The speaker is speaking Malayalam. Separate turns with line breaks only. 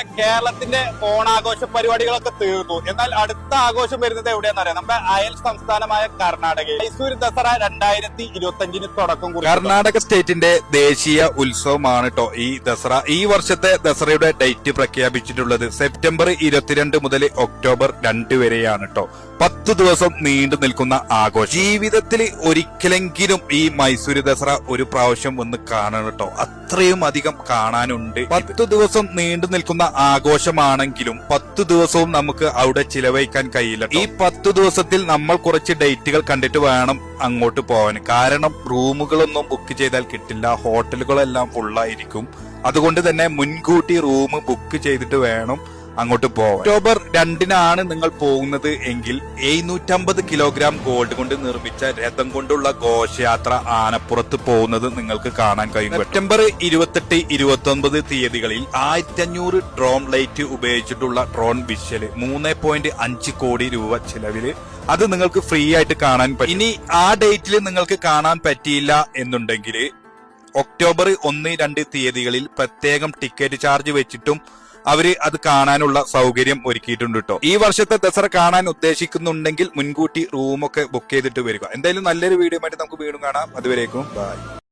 പോലെ കേരളത്തിന്റെ ഓണാഘോഷ പരിപാടികളൊക്കെ തീർന്നു. എന്നാൽ അടുത്ത ആഘോഷം വരുന്നത് എവിടെയാണെന്ന് അറിയാം നമ്മുടെ അയൽ സംസ്ഥാനമായ കർണാടകയിൽ. മൈസൂർ ദസറ രണ്ടായിരത്തി ഇരുപത്തി അഞ്ചിന് തുടക്കം
കർണാടക സ്റ്റേറ്റിന്റെ ദേശീയ ഉത്സവമാണ് കേട്ടോ ഈ ദസറ. ഈ വർഷത്തെ ദസറയുടെ ഡേറ്റ് പ്രഖ്യാപിച്ചിട്ടുള്ളത് സെപ്റ്റംബർ ഇരുപത്തിരണ്ട് മുതൽ ഒക്ടോബർ രണ്ട് വരെയാണ് കേട്ടോ പത്ത് ദിവസം നീണ്ടു നിൽക്കുന്ന ആഘോഷം. ജീവിതത്തിൽ ഒരിക്കലെങ്കിലും ഈ മൈസൂർ ദസറ ഒരു പ്രാവശ്യം ഒന്ന് കാണണം കേട്ടോ അത്രയും അധികം കാണാനുണ്ട്. പത്ത് ദിവസം നീണ്ടു നിൽക്കുന്ന ആഘോഷമാണെങ്കിലും പത്ത് ദിവസവും നമുക്ക് അവിടെ ചിലവഴിക്കാൻ കഴിയില്ല. ഈ പത്ത് ദിവസത്തിൽ നമ്മൾ കുറച്ച് ഡേറ്റുകൾ കണ്ടിട്ട് വേണം അങ്ങോട്ട് പോകാൻ. കാരണം റൂമുകളൊന്നും ബുക്ക് ചെയ്താൽ കിട്ടില്ല. ഹോട്ടലുകളെല്ലാം ഫുള്ളായിരിക്കും അതുകൊണ്ട് തന്നെ മുൻകൂട്ടി റൂം ബുക്ക് ചെയ്തിട്ട് വേണം അങ്ങോട്ട് പോവാം ഒക്ടോബർ രണ്ടിനാണ് നിങ്ങൾ പോകുന്നത് എങ്കിൽ എഴുന്നൂറ്റമ്പത് കിലോഗ്രാം ഗോൾഡ് കൊണ്ട് നിർമ്മിച്ച രഥം കൊണ്ടുള്ള ഘോഷയാത്ര ആനപ്പുറത്ത് പോകുന്നത് നിങ്ങൾക്ക് കാണാൻ കഴിയും സെപ്റ്റംബർ ഇരുപത്തെട്ട് ഇരുപത്തി ഒൻപത് തീയതികളിൽ ആയിരത്തി അഞ്ഞൂറ് ഡ്രോൺ ലൈറ്റ് ഉപയോഗിച്ചിട്ടുള്ള ഡ്രോൺ വിഷ്വൽ മൂന്ന് പോയിന്റ് അഞ്ച് കോടി രൂപ ചിലവിൽ അത് നിങ്ങൾക്ക് ഫ്രീ ആയിട്ട് കാണാൻ പറ്റും. ഇനി ആ ഡേറ്റിൽ നിങ്ങൾക്ക് കാണാൻ പറ്റിയില്ല എന്നുണ്ടെങ്കിൽ ഒക്ടോബർ ഒന്ന് രണ്ട് തീയതികളിൽ പ്രത്യേകം ടിക്കറ്റ് ചാർജ് വെച്ചിട്ടും അവർ അത് കാണാനുള്ള സൗകര്യം ഒരുക്കിയിട്ടുണ്ട് കേട്ടോ ഈ വർഷത്തെ ദസറ കാണാൻ ഉദ്ദേശിക്കുന്നുണ്ടെങ്കിൽ മുൻകൂട്ടി റൂമൊക്കെ ബുക്ക് ചെയ്തിട്ട് വരിക. എന്തായാലും നല്ലൊരു വീഡിയോ ആയിട്ട് നമുക്ക് വീണ്ടും കാണാം. അതുവരേക്കും. ബൈ.